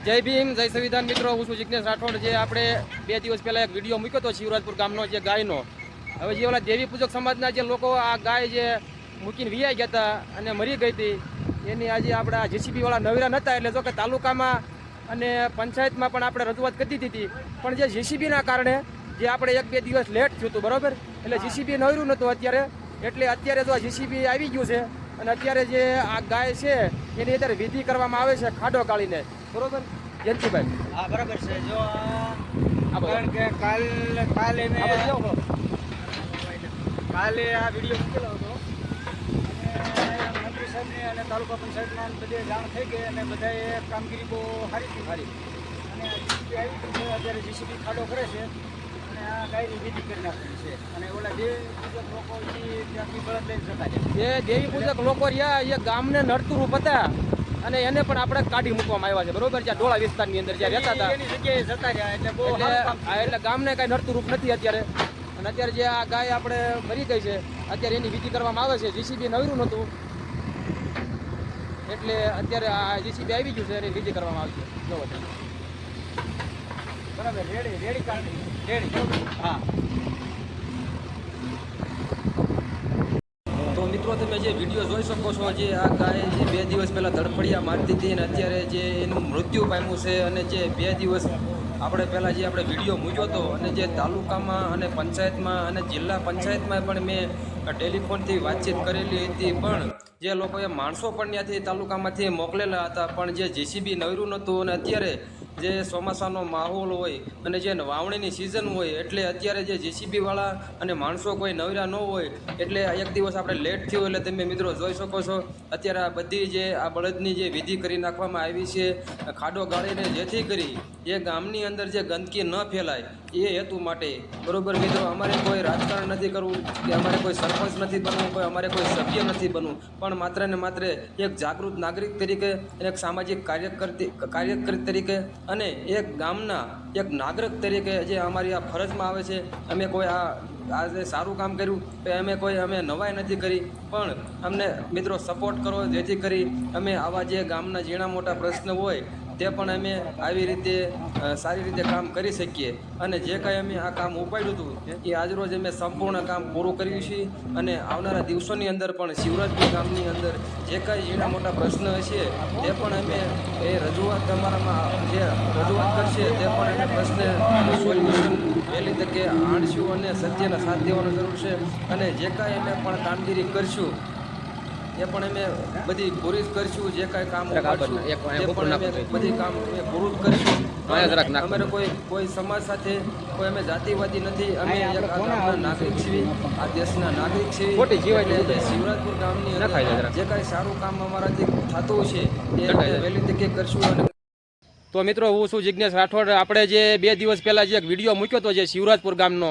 જય ભીમ જય સંવિધાન મિત્રો. હું છું જિજ્ઞેશ રાઠોડ. જે આપણે બે દિવસ પહેલાં એક વીડિયો મૂક્યો હતો શિવરાજપુર ગામનો જે ગાયનો. હવે જે ઓલા દેવી પૂજક સમાજના જે લોકો આ ગાય જે મૂકીને વિયાઈ ગયા હતા અને મરી ગઈ હતી એની આજે આપણા જેસીબી વાળા નવીરા નહોતા એટલે જો કે તાલુકામાં અને પંચાયતમાં પણ આપણે રજૂઆત કરી દીધી હતી. પણ જે જેસીબીના કારણે જે આપણે એક બે દિવસ લેટ થયું હતું બરાબર? એટલે જીસીબી નવરું નહોતું અત્યારે. એટલે અત્યારે જો આ જીસીબી આવી ગયું છે અને અત્યારે જે આ ગાય છે એની અત્યારે વિધિ કરવામાં આવે છે ખાડો કાઢીને. બરોબર? જયંતિભાઈ. હા બરાબર છે. જો. કારણ કે કાલ કાલે કાલે આ વીડિયો મૂકેલો હતો. અને મંત્રી સાહેબને અને તાલુકા પંચાયતમાં બધે જાણ થઈ ગઈ અને બધાએ કામગીરી બહુ સારી હતી સારી. અને જીસીબી આવી ગઈ છે અત્યારે જીસીબી ખાડો કરે છે અને આ ગાયની વિધિ કરી નાખવાની છે. અને ઓલા જે બીજા લોકો છે ત્યાંથી બળદ લઈને જતા છે. દેવી પૂજક લોકો રહ્યા એ ગામને નડતું રૂપ હતા અને એને પણ આપણે કાઢી મૂકવામાં આવ્યા છે. બરોબર? જ્યાં ડોળા વિસ્તારની અંદર જ્યાં રહેતા હતા. એની જગ્યાએ જતા રહ્યા એટલે બહુ એટલે ગામને કાંઈ નડતું રૂપ નથી અત્યારે. અને અત્યારે જે આ ગાય આપણે મરી ગઈ છે અત્યારે એની વિધિ કરવામાં આવે છે. જીસીબી નવરું નહોતું. એટલે અત્યારે આ જીસીબી આવી ગયું છે એની વિધિ કરવામાં આવશે. જોવો તમે. બરાબર, રેડી તો મિત્રો તમે જે વીડિયો જોઈ શકો છો, જે આ ગાય જે બે દિવસ પહેલાં ધડફડિયા મારતી હતી અને અત્યારે જે એનું મૃત્યુ પામ્યું છે અને જે બે દિવસ આપણે પહેલાં જે આપણે વીડિયો મૂક્યો હતો અને જે તાલુકામાં અને પંચાયતમાં અને જિલ્લા પંચાયતમાં પણ મેં ટેલિફોનથી વાતચીત કરેલી હતી, પણ જે લોકોએ માણસો પણ ત્યાંથી તાલુકામાંથી મોકલેલા હતા, પણ જે જેસીબી નવરું નહોતું અને અત્યારે જે ચોમાસાનો માહોલ હોય અને જે વાવણીની સિઝન હોય એટલે અત્યારે જે જીસીબીવાળા અને માણસો કોઈ નવરા ન હોય એટલે એક દિવસ આપણે લેટ થયું એટલે તમે મિત્રો જોઈ શકો છો. અત્યારે આ બધી જે આ બળદની જે વિધિ કરી નાખવામાં આવી છે ખાડો ગાળીને જેથી કરી એ ગામની અંદર જે ગંદકી ન ફેલાય, એ હેતુ માટે. બરાબર મિત્રો, અમારે કોઈ રાજકારણ નથી કરવું કે અમારે કોઈ સરપંચ નથી બનવું, કોઈ અમારે કોઈ સભ્ય નથી બનવું. પણ માત્ર ને માત્ર એક જાગૃત નાગરિક તરીકે અને એક સામાજિક કાર્યકર્તી કાર્યકર તરીકે અને એક ગામના એક નાગરિક તરીકે જે અમારી આ ફરજમાં આવે છે, અમે કોઈ આ આજે સારું કામ કર્યું તો અમે કોઈ અમે નવાઈ નથી કરી. પણ અમને મિત્રો સપોર્ટ કરો, જેથી કરી અમે આવા જે ગામના ઝીણા મોટા પ્રશ્ન હોય, તે પણ અમે આવી રીતે સારી રીતે કામ કરી શકીએ. અને જે કાંઈ અમે આ કામ ઉપાડ્યું હતું, એ આજરોજ અમે સંપૂર્ણ કામ પૂરું કર્યું છે. અને આવનારા દિવસોની અંદર પણ શિવરાજપુર ગામની અંદર જે કાંઈ ઝીણા મોટા પ્રશ્ન હશે, તે પણ અમે એ રજૂઆત તમારામાં જે રજૂઆત કરશે, તે પણ અમે પ્રશ્ન સોલ્યુશન વહેલી તકે આણશું અને સત્યનો સાથ દેવાનો જરૂર છે. અને જે કાંઈ અમે પણ કામગીરી કરશું એ પણ અમે બધી પૂરી જ કરશું જે કાંઈ કામ કરશું એ પણ અમે બધી કામ અમે પૂરું જ કરશું. અમારે કોઈ કોઈ સમાજ સાથે કોઈ અમે જાતિવાદી નથી અમે એક નાગરિક છીએ આ દેશના નાગરિક છીએ. શિવરાજપુર ગામની જે કાંઈ સારું કામ અમારાથી થતું છે એ વહેલી તકે કરશું અને તો મિત્રો હું છું જિજ્ઞેશ રાઠોડ. આપણે જે બે દિવસ પહેલાં જે એક વીડિયો મૂક્યો હતો જે શિવરાજપુર ગામનો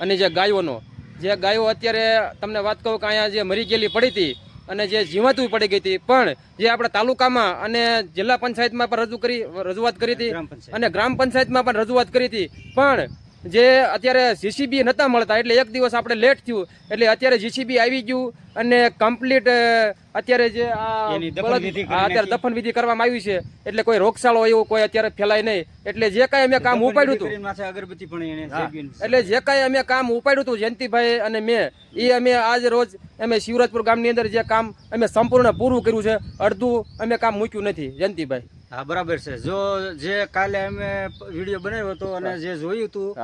અને જે ગાયોનો જે ગાયો અત્યારે તમને વાત કહું કે અહીંયા જે મરી ગયેલી પડી હતી અને જે જીવાતું પડી ગઈ હતી પણ જે આપણા તાલુકામાં અને જિલ્લા પંચાયતમાં પણ રજૂ કરી રજૂઆત કરી હતી અને ગ્રામ પંચાયતમાં પણ રજૂઆત કરી હતી. પણ જે અત્યારે જીસીબી નહોતા મળતા એટલે એક દિવસ આપણે લેટ થયું. એટલે અત્યારે જીસીબી આવી ગયું અને કમ્પ્લીટ અત્યારે જે આ અત્યારે. દફન વિધિ કરવામાં આવી છે. એટલે કોઈ રોગચાળો એવું કોઈ અત્યારે ફેલાય નહીં. એટલે જે કાંઈ અમે કામ ઉપાડ્યું હતું અગરબત્તી પણ એટલે જે કાંઈ અમે કામ ઉપાડ્યું હતું જયંતિભાઈ અને મેં એ અમે આજ રોજ અમે શિવરાજપુર ગામની અંદર જે કામ અમે સંપૂર્ણ પૂરું કર્યું છે. અડધું અમે કામ મૂક્યું નથી જયંતિભાઈ. હા બરાબર છે. જો જે કાલે અમે વીડિયો બનાવ્યો હતો અને જે જોયું હતું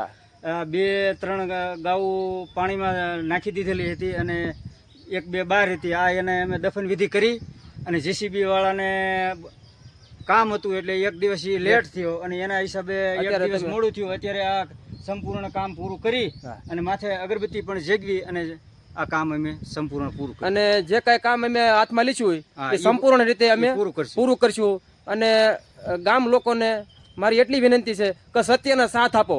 બે ત્રણ ગાઉ પાણીમાં નાખી દીધેલી હતી અને એક બે બાર હતી. આ એને અમે દફન વિધિ કરી અને જીસીબી વાળાને કામ હતું એટલે એક દિવસ એ લેટ થયો અને એના હિસાબે એક દિવસ મોડું થયું. અત્યારે આ સંપૂર્ણ કામ પૂરું કરી અને માથે અગરબત્તી પણ જેગવી અને આ કામ અમે સંપૂર્ણ પૂરું અને જે કઈ કામ અમે હાથમાં લીધું હોય એ સંપૂર્ણ રીતે અમે પૂરું કરશું. પૂરું કરશું. અને ગામ લોકોને મારી એટલી વિનંતી છે કે સત્યનો સાથ આપો.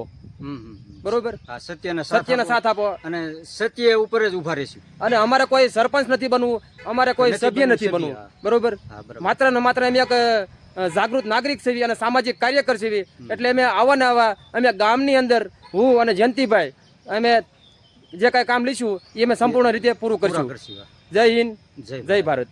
બરોબર? હા સત્યના સત્યનો. સાથ આપો. અને સત્ય ઉપર જ ઊભા રહીશું. અને અમારે કોઈ સરપંચ નથી બનવું અમારે કોઈ સભ્ય નથી બનવું. બરોબર? માત્ર ને માત્ર અમે એક જાગૃત નાગરિક છીએ અને સામાજિક કાર્યકર છીએ. એટલે અમે આવા ને આવા અમે ગામની અંદર હું અને જયંતિભાઈ અમે જે કાંઈ કામ લઈશું એ અમે સંપૂર્ણ રીતે પૂરું કરશું. જય હિન્દ જય જય ભારત.